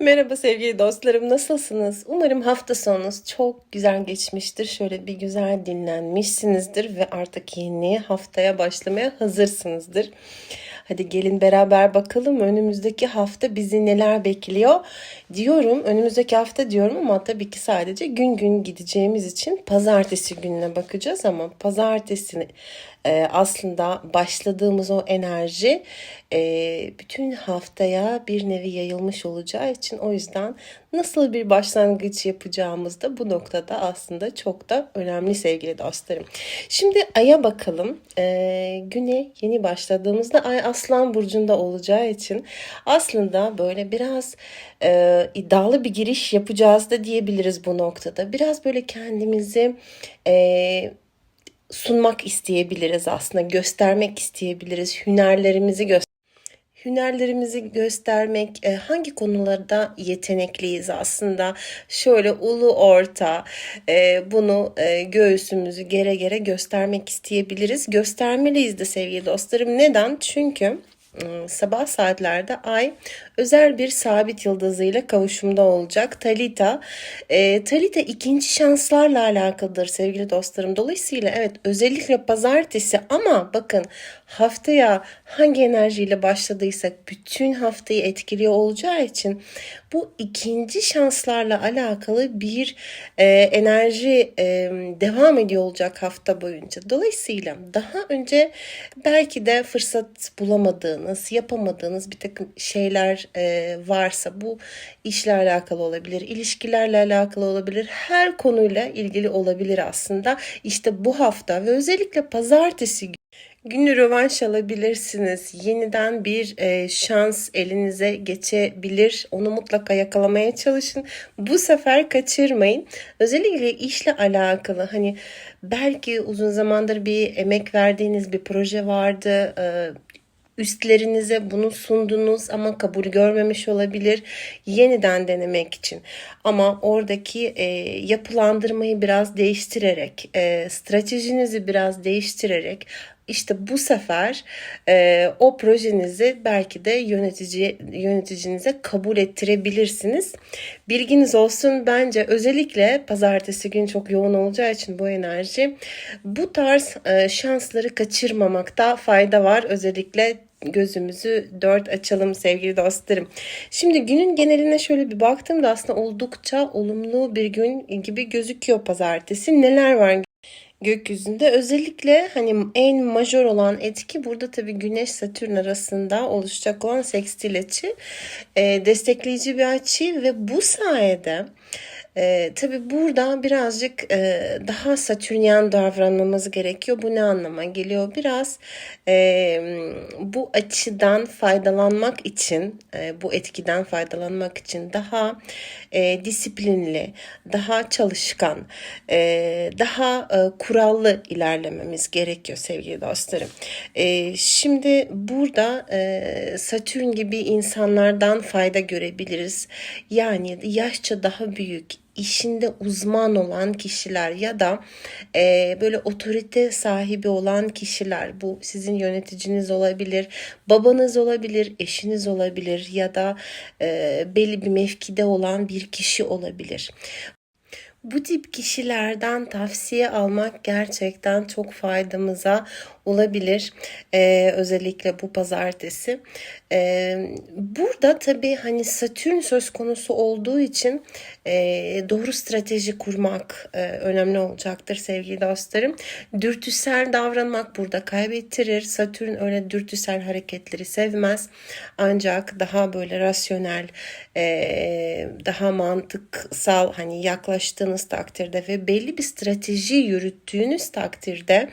Merhaba sevgili dostlarım, nasılsınız? Umarım hafta sonunuz çok güzel geçmiştir. Şöyle bir güzel dinlenmişsinizdir ve artık yeni haftaya başlamaya hazırsınızdır. Hadi gelin beraber bakalım önümüzdeki hafta bizi neler bekliyor diyorum. Önümüzdeki hafta diyorum ama tabii ki sadece gün gün gideceğimiz için pazartesi gününe bakacağız ama pazartesi e, aslında başladığımız o enerji e, bütün haftaya bir nevi yayılmış olacağı için o yüzden nasıl bir başlangıç yapacağımız da bu noktada aslında çok da önemli sevgili dostlarım. Şimdi Ay'a bakalım. E, güne yeni başladığımızda Ay Aslan Burcu'nda olacağı için aslında böyle biraz e, iddialı bir giriş yapacağız da diyebiliriz bu noktada. Biraz böyle kendimizi e, sunmak isteyebiliriz aslında, göstermek isteyebiliriz, hünerlerimizi göstermek hünerlerimizi göstermek, e, hangi konularda yetenekliyiz aslında şöyle ulu orta e, bunu e, göğsümüzü gere gere göstermek isteyebiliriz. Göstermeliyiz de sevgili dostlarım. Neden? Çünkü ıı, sabah saatlerde ay özel bir sabit yıldızıyla kavuşumda olacak. Talita. E, Talita ikinci şanslarla alakalıdır sevgili dostlarım. Dolayısıyla evet özellikle pazartesi ama bakın haftaya hangi enerjiyle başladıysak bütün haftayı etkiliyor olacağı için bu ikinci şanslarla alakalı bir e, enerji e, devam ediyor olacak hafta boyunca. Dolayısıyla daha önce belki de fırsat bulamadığınız, yapamadığınız bir takım şeyler e, varsa bu işle alakalı olabilir, ilişkilerle alakalı olabilir, her konuyla ilgili olabilir aslında. İşte bu hafta ve özellikle pazartesi günü rövanş alabilirsiniz. Yeniden bir e, şans elinize geçebilir. Onu mutlaka yakalamaya çalışın. Bu sefer kaçırmayın. Özellikle işle alakalı hani belki uzun zamandır bir emek verdiğiniz bir proje vardı. E, üstlerinize bunu sundunuz ama kabul görmemiş olabilir yeniden denemek için ama oradaki e, yapılandırmayı biraz değiştirerek e, stratejinizi biraz değiştirerek işte bu sefer e, o projenizi belki de yönetici yöneticinize kabul ettirebilirsiniz. Bilginiz olsun bence özellikle pazartesi gün çok yoğun olacağı için bu enerji bu tarz e, şansları kaçırmamakta fayda var. Özellikle gözümüzü dört açalım sevgili dostlarım. Şimdi günün geneline şöyle bir baktığımda aslında oldukça olumlu bir gün gibi gözüküyor pazartesi. Neler var gökyüzünde özellikle hani en majör olan etki burada tabii Güneş Satürn arasında oluşacak olan sekstil açı e, destekleyici bir açı ve bu sayede e, tabii burada birazcık e, daha satürnyen davranmamız gerekiyor. Bu ne anlama geliyor? Biraz e, bu açıdan faydalanmak için, e, bu etkiden faydalanmak için daha e, disiplinli, daha çalışkan, e, daha e, kurallı ilerlememiz gerekiyor sevgili dostlarım. E, şimdi burada e, Satürn gibi insanlardan fayda görebiliriz. Yani yaşça daha büyük, işinde uzman olan kişiler ya da e, böyle otorite sahibi olan kişiler bu sizin yöneticiniz olabilir, babanız olabilir, eşiniz olabilir ya da e, belli bir mevkide olan bir kişi olabilir. Bu tip kişilerden tavsiye almak gerçekten çok faydamıza olabilir. Ee, özellikle bu pazartesi. Ee, burada tabii hani Satürn söz konusu olduğu için e, doğru strateji kurmak e, önemli olacaktır sevgili dostlarım. Dürtüsel davranmak burada kaybettirir. Satürn öyle dürtüsel hareketleri sevmez. Ancak daha böyle rasyonel, e, daha mantıksal hani yaklaştığınız takdirde ve belli bir strateji yürüttüğünüz takdirde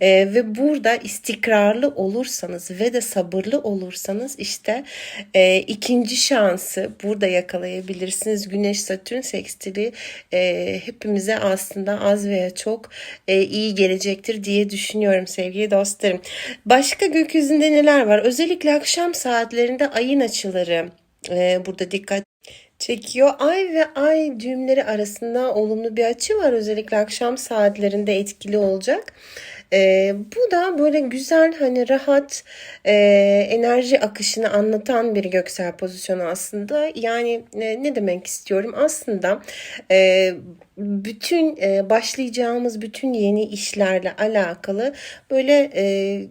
e, ve bu burada istikrarlı olursanız ve de sabırlı olursanız işte e, ikinci şansı burada yakalayabilirsiniz. Güneş Satürn sekstili e, hepimize aslında az veya çok e, iyi gelecektir diye düşünüyorum sevgili dostlarım. Başka gökyüzünde neler var? Özellikle akşam saatlerinde ayın açıları e, burada dikkat çekiyor. Ay ve ay düğümleri arasında olumlu bir açı var. Özellikle akşam saatlerinde etkili olacak. E, bu da böyle güzel hani rahat e, enerji akışını anlatan bir göksel pozisyonu aslında. Yani e, ne demek istiyorum? Aslında e, bütün e, başlayacağımız bütün yeni işlerle alakalı böyle e,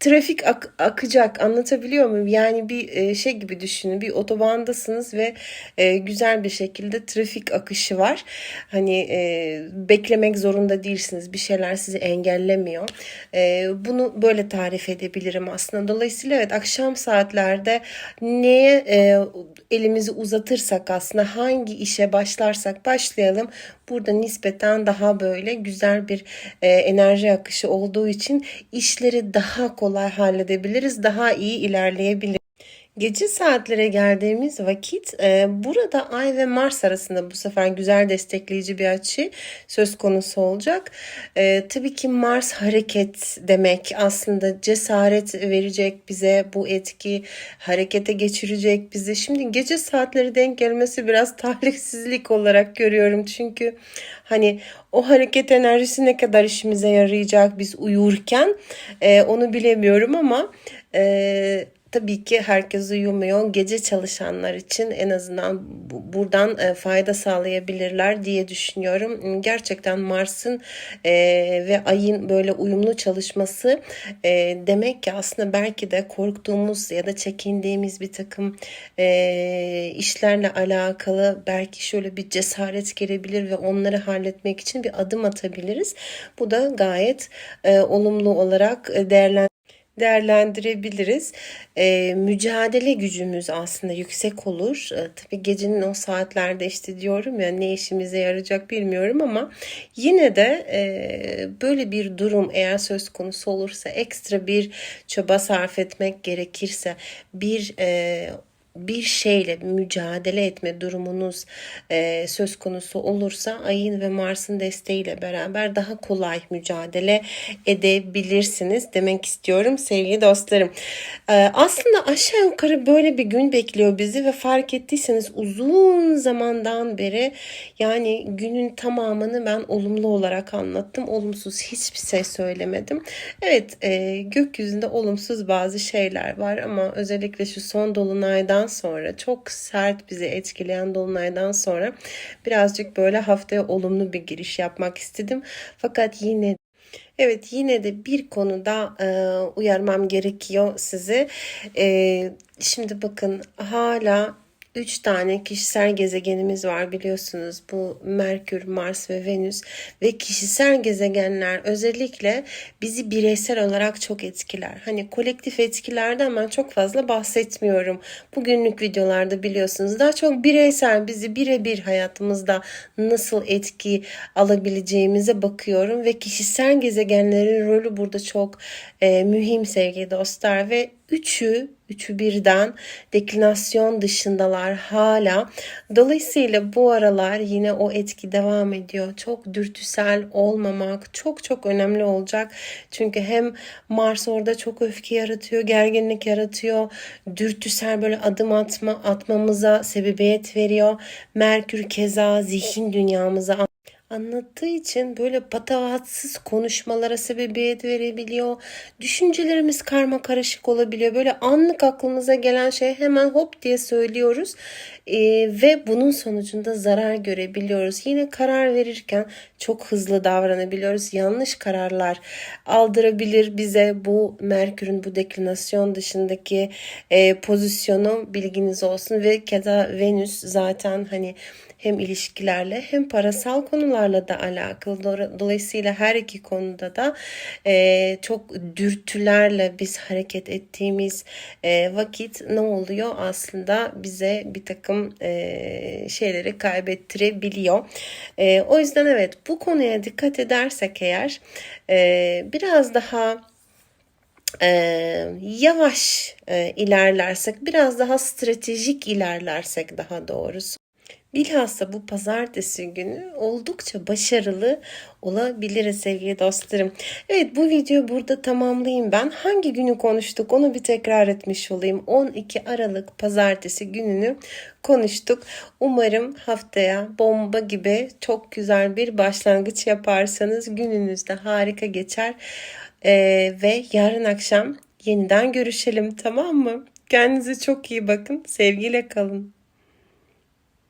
trafik ak- akacak anlatabiliyor muyum? Yani bir e, şey gibi düşünün bir otobandasınız ve e, güzel bir şekilde trafik akışı var. Hani e, beklemek zorunda değilsiniz bir şeyler sizi engellemiyor. E, bunu böyle tarif edebilirim aslında. Dolayısıyla evet akşam saatlerde neye e, elimizi uzatırsak aslında hangi işe başlarsak başlayalım burada nispeten daha böyle güzel bir e, enerji akışı olduğu için işleri daha kolay halledebiliriz, daha iyi ilerleyebiliriz. Gece saatlere geldiğimiz vakit e, burada Ay ve Mars arasında bu sefer güzel destekleyici bir açı söz konusu olacak. E, tabii ki Mars hareket demek aslında cesaret verecek bize bu etki harekete geçirecek bizi. Şimdi gece saatleri denk gelmesi biraz talihsizlik olarak görüyorum çünkü hani o hareket enerjisi ne kadar işimize yarayacak biz uyurken e, onu bilemiyorum ama e, Tabii ki herkes uyumuyor. Gece çalışanlar için en azından buradan e, fayda sağlayabilirler diye düşünüyorum. Gerçekten Mars'ın e, ve Ay'ın böyle uyumlu çalışması e, demek ki aslında belki de korktuğumuz ya da çekindiğimiz bir takım işlerle alakalı belki şöyle bir cesaret gelebilir ve onları halletmek için bir adım atabiliriz. Bu da gayet olumlu olarak değerlendirilebilir değerlendirebiliriz. E, mücadele gücümüz aslında yüksek olur. E, tabii gecenin o saatlerde işte diyorum ya ne işimize yarayacak bilmiyorum ama yine de e, böyle bir durum eğer söz konusu olursa ekstra bir çaba sarf etmek gerekirse bir e, bir şeyle mücadele etme durumunuz e, söz konusu olursa ayın ve Mars'ın desteğiyle beraber daha kolay mücadele edebilirsiniz demek istiyorum sevgili dostlarım. E, aslında aşağı yukarı böyle bir gün bekliyor bizi ve fark ettiyseniz uzun zamandan beri yani günün tamamını ben olumlu olarak anlattım. Olumsuz hiçbir şey söylemedim. Evet e, gökyüzünde olumsuz bazı şeyler var ama özellikle şu son dolunaydan sonra çok sert bizi etkileyen dolunaydan sonra birazcık böyle haftaya olumlu bir giriş yapmak istedim. Fakat yine Evet yine de bir konuda e, uyarmam gerekiyor sizi. E, şimdi bakın hala 3 tane kişisel gezegenimiz var biliyorsunuz. Bu Merkür, Mars ve Venüs ve kişisel gezegenler özellikle bizi bireysel olarak çok etkiler. Hani kolektif etkilerden ben çok fazla bahsetmiyorum. Bugünlük videolarda biliyorsunuz daha çok bireysel bizi birebir hayatımızda nasıl etki alabileceğimize bakıyorum ve kişisel gezegenlerin rolü burada çok e, mühim sevgili dostlar ve üçü üçü birden deklinasyon dışındalar hala. Dolayısıyla bu aralar yine o etki devam ediyor. Çok dürtüsel olmamak çok çok önemli olacak. Çünkü hem Mars orada çok öfke yaratıyor, gerginlik yaratıyor. Dürtüsel böyle adım atma atmamıza sebebiyet veriyor. Merkür keza zihin dünyamıza anlattığı için böyle patavatsız konuşmalara sebebiyet verebiliyor. Düşüncelerimiz karma karışık olabiliyor. Böyle anlık aklımıza gelen şey hemen hop diye söylüyoruz ee, ve bunun sonucunda zarar görebiliyoruz. Yine karar verirken çok hızlı davranabiliyoruz. Yanlış kararlar aldırabilir bize bu Merkür'ün bu deklinasyon dışındaki e, pozisyonu bilginiz olsun ve keza Venüs zaten hani hem ilişkilerle hem parasal konularla da alakalı. Dolayısıyla her iki konuda da e, çok dürtülerle biz hareket ettiğimiz e, vakit ne oluyor? Aslında bize bir takım e, şeyleri kaybettirebiliyor. E, o yüzden evet bu konuya dikkat edersek eğer e, biraz daha e, yavaş e, ilerlersek, biraz daha stratejik ilerlersek daha doğrusu Bilhassa bu pazartesi günü oldukça başarılı olabiliriz sevgili dostlarım. Evet bu videoyu burada tamamlayayım ben. Hangi günü konuştuk onu bir tekrar etmiş olayım. 12 Aralık pazartesi gününü konuştuk. Umarım haftaya bomba gibi çok güzel bir başlangıç yaparsanız gününüz de harika geçer. Ee, ve yarın akşam yeniden görüşelim tamam mı? Kendinize çok iyi bakın. Sevgiyle kalın.